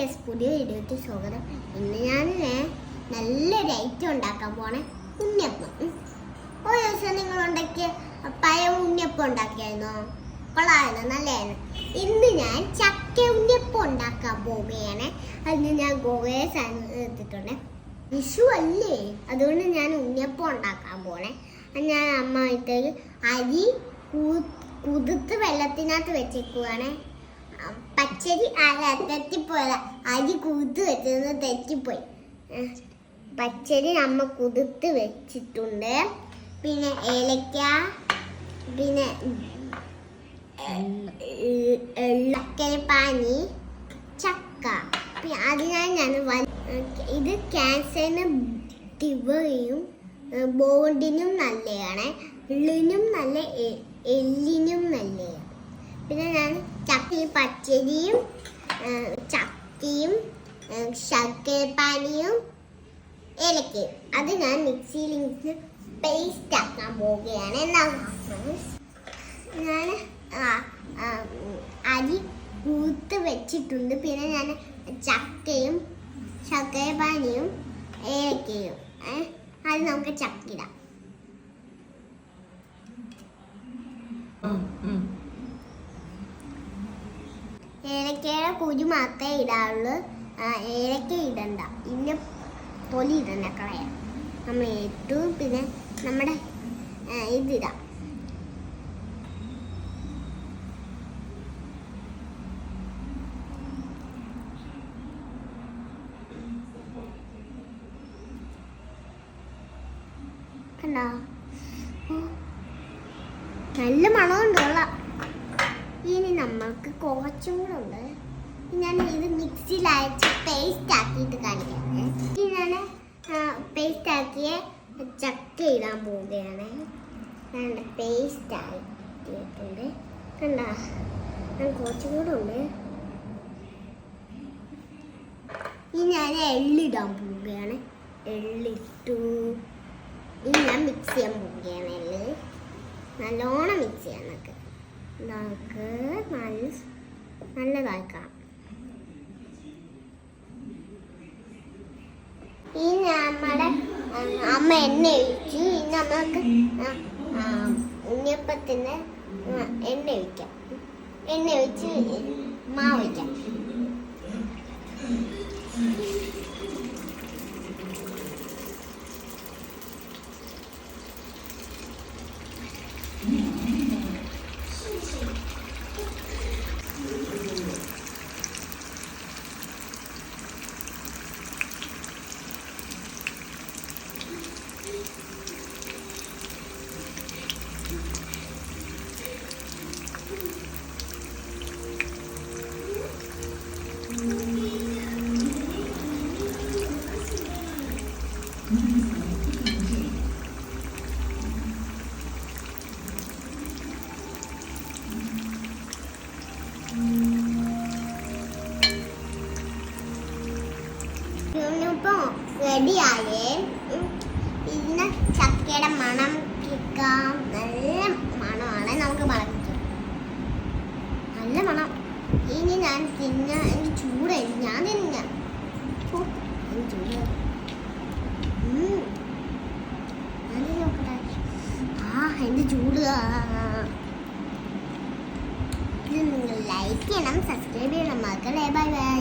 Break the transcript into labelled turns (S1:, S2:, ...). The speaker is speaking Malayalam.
S1: പുതിയ വീഡിയോയ്ക്ക് സ്വാഗതം. ഇന്ന് ഞാൻ നല്ലൊരു ഐറ്റം ഉണ്ടാക്കാൻ പോണേ. ഉണ്ണിയപ്പം. ഓ ദിവസം നിങ്ങൾ ഉണ്ടാക്കിയ പഴയ ഉണ്ണിയപ്പം ഉണ്ടാക്കിയായിരുന്നോ? കൊള്ളായിരുന്നു നല്ലതായിരുന്നു ഇന്ന് ഞാൻ ചക്ക ഉണ്ണിയപ്പം ഉണ്ടാക്കാൻ പോവുകയാണ്. അതിന് ഞാൻ ഗോവയെ എടുത്തിട്ടുണ്ട്. വിഷു അല്ലേ? അതുകൊണ്ട് ഞാൻ ഉണ്ണിയപ്പം ഉണ്ടാക്കാൻ പോണേ. ഞാൻ അമ്മ ഇട്ടൊരു അരി കുതിർത്ത് വെള്ളത്തിനകത്ത് വെച്ചേക്കുവാണേ. പച്ചരി അല്ല തെറ്റിപ്പോയതാ. അരി കുതിർത്ത് വെച്ചത് തെറ്റിപ്പോയി. പച്ചരി നമ്മ കുതിർത്ത് വെച്ചിട്ടുണ്ട്. പിന്നെ ഏലക്ക പിന്നെ എള്ളക്കരപ്പാനി ചക്ക. പിന്നെ ഞാൻ വൻ ഇത് ക്യാൻസറിന് ദിവയും ബോണ്ടിനും നല്ലതാണ് എള്ളിനും നല്ല എല്ലിനും നല്ലതാണ് പിന്നെ ഞാൻ ചക്കയും പച്ചരിയും ചക്കയും ശർക്കരപ്പാനിയും ഏലക്കയും. അത് ഞാൻ മിക്സിയിൽ ഇട്ട് പേസ്റ്റ് ആക്കാൻ പോവുകയാണ്. എന്താണ് ഞാൻ അരി കൂത്ത് വെച്ചിട്ടുണ്ട്. പിന്നെ ഞാൻ ചക്കയും ശർക്കരപ്പാനിയും ഏലക്കയും അത് നമുക്ക് ചക്കിടാം. ഏലക്കയുടെ കുരു മാത്രമേ ഇടാറുള്ളൂ. ഏലക്ക ഇടണ്ട. ഇതിന്റെ തൊലി ഇടണ്ട കളയാം നമ്മൾ ഏറ്റവും പിന്നെ നമ്മുടെ ഇതിടാം നല്ല മണമുണ്ട് ഇനി നമ്മൾക്ക് കുറച്ചും കൂടെ ഉണ്ട് ഞാൻ ഇത് മിക്സിയിൽ അയച്ച് പേസ്റ്റ് ആക്കിയിട്ട് കാണിക്കാം ഇനി ഞാൻ പേസ്റ്റ് ആക്കിയ ചക്ക ഇടാൻ പോവുകയാണ്. ഞാൻ പേസ്റ്റ് ആക്കിയിട്ടുണ്ട്. കണ്ട? ഞാൻ കുറച്ചും കൂടെ ഉണ്ട് ഇനി ഞാൻ എള്ളിടാൻ പോവുകയാണ്. എള്ളിട്ടു. ഇനി ഞാൻ മിക്സ് ചെയ്യാൻ പോവുകയാണ് എള്ള്. നല്ലോണം മിക്സ് ചെയ്യാൻ നമുക്ക് നല്ല നല്ലതാക്കാം ഈ നമ്മുടെ അമ്മ എണ്ണ ഒഴിച്ചു ഇനി നമുക്ക് ഉണ്ണിയപ്പത്തിന് എണ്ണ ഒഴിക്കാം. എണ്ണ ഒഴിച്ച് മാവ് ഒഴിക്കാം. ഇപ്പം റെഡിയായേ. ഇതിന് ചക്കയുടെ മണം കിക്കാം നല്ല മണമാണ് നമുക്ക് മണക്കാം നല്ല മണം. ഇനി ഞാൻ തിന്ന. എനിക്ക് ചൂടായി ഞാൻ തിന്ന. ഓ, എന്റെ ചൂട്. നിങ്ങൾ ലൈക്ക് ചെയ്യണം സബ്സ്ക്രൈബ് ചെയ്യണം. മക്കളെ ബൈ ബൈ